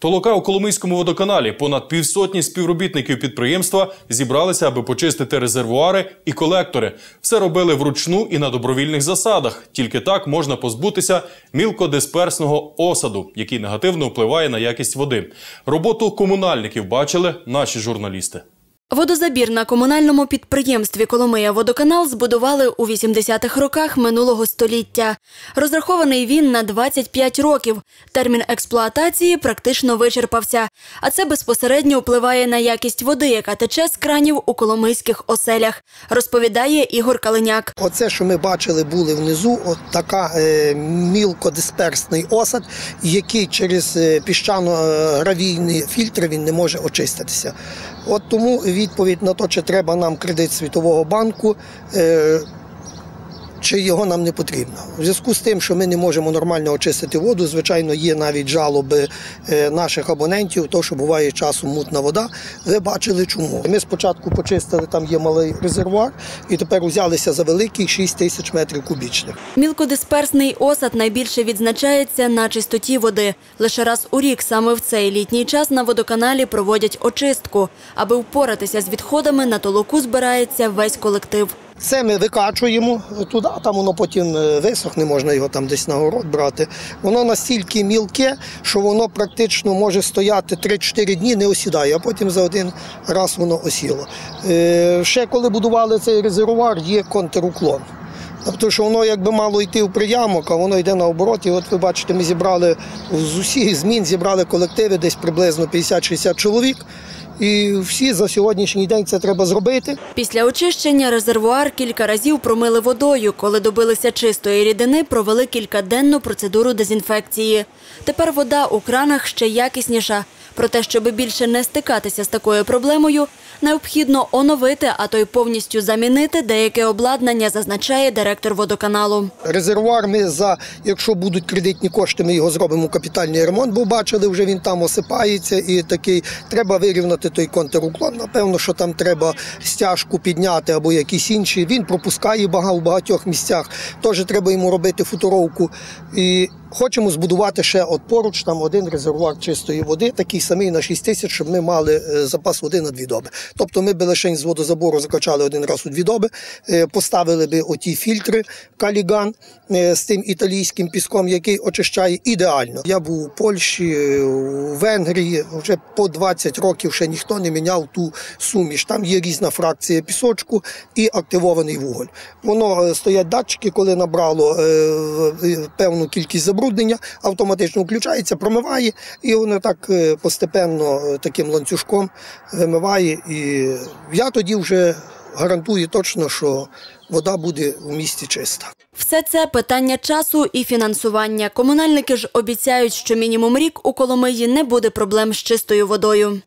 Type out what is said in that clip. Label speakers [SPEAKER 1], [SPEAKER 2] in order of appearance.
[SPEAKER 1] Толока у Коломийському водоканалі понад півсотні співробітників підприємства зібралися, аби почистити резервуари і колектори. Все робили вручну і на добровільних засадах. Тільки так можна позбутися мілкодисперсного осаду, який негативно впливає на якість води. Роботу комунальників бачили наші журналісти.
[SPEAKER 2] Водозабір на комунальному підприємстві Коломия водоканал збудували у 80-х роках минулого століття. Розрахований він на 25 років. Термін експлуатації практично вичерпався, а це безпосередньо впливає на якість води, яка тече з кранів у коломийських оселях, розповідає Ігор Калиняк.
[SPEAKER 3] Оце, що ми бачили, були внизу, от така е, мілкодисперсний осад, який через е, піщано-гравійні фільтри він не може очиститися. От тому відповідь на те, чи треба нам кредит Світового банку. Чи його нам не потрібно. У зв'язку з тим, що ми не можемо нормально очистити воду, звичайно, є навіть жалоби е, наших абонентів, то що буває часом мутна вода. Ви бачили чому. Ми спочатку почистили, там є малий резервуар, і тепер взялися за великий 6 тисяч метрів кубічних.
[SPEAKER 2] Мілкодисперсний осад найбільше відзначається на чистоті води. Лише раз у рік саме в цей літній час на водоканалі проводять очистку. Аби впоратися з відходами, на толоку збирається весь колектив.
[SPEAKER 3] Це ми викачуємо туди, там воно потім е, висохне, можна його там десь на город брати. Воно настільки мілке, що воно практично може стояти 3-4 дні, не осідає, а потім за один раз воно осіло. Е, ще коли будували цей резервуар, є контруклон. Тобто, що воно якби мало йти в приямок, а воно йде на обороті. От ви бачите, ми зібрали з усіх змін, зібрали колективи десь приблизно 50-60 чоловік. І всі за сьогоднішній день це треба зробити.
[SPEAKER 2] Після очищення резервуар кілька разів промили водою. Коли добилися чистої рідини, провели кількаденну процедуру дезінфекції. Тепер вода у кранах ще якісніша. Проте, щоб більше не стикатися з такою проблемою, необхідно оновити, а то й повністю замінити деяке обладнання, зазначає директор водоканалу.
[SPEAKER 3] Резервуар ми за, якщо будуть кредитні кошти, ми його зробимо капітальний ремонт, бо бачили, вже він там осипається і такий. Треба вирівняти той контруклон. Напевно, що там треба стяжку підняти або якісь інші. Він пропускає бага в багатьох місцях. Теж треба йому робити футуровку. І хочемо збудувати ще от поруч там один резервуар чистої води, такий самий на 6 тисяч, щоб ми мали е, запас води на дві доби. Тобто ми би лише з водозабору закачали один раз у дві доби, е, поставили би оті фільтри каліган е, з тим італійським піском, який очищає ідеально. Я був у Польщі, у Венгрії, вже по 20 років ще ніхто не міняв ту суміш. Там є різна фракція пісочку і активований вуголь. Воно стоять датчики, коли набрало певну кількість забруднення, автоматично включається, промиває, і воно так е, постепенно е, таким ланцюжком вимиває. І я тоді вже гарантую точно, що вода буде в місті чиста.
[SPEAKER 2] Все це питання часу і фінансування. Комунальники ж обіцяють, що мінімум рік у Коломиї не буде проблем з чистою водою.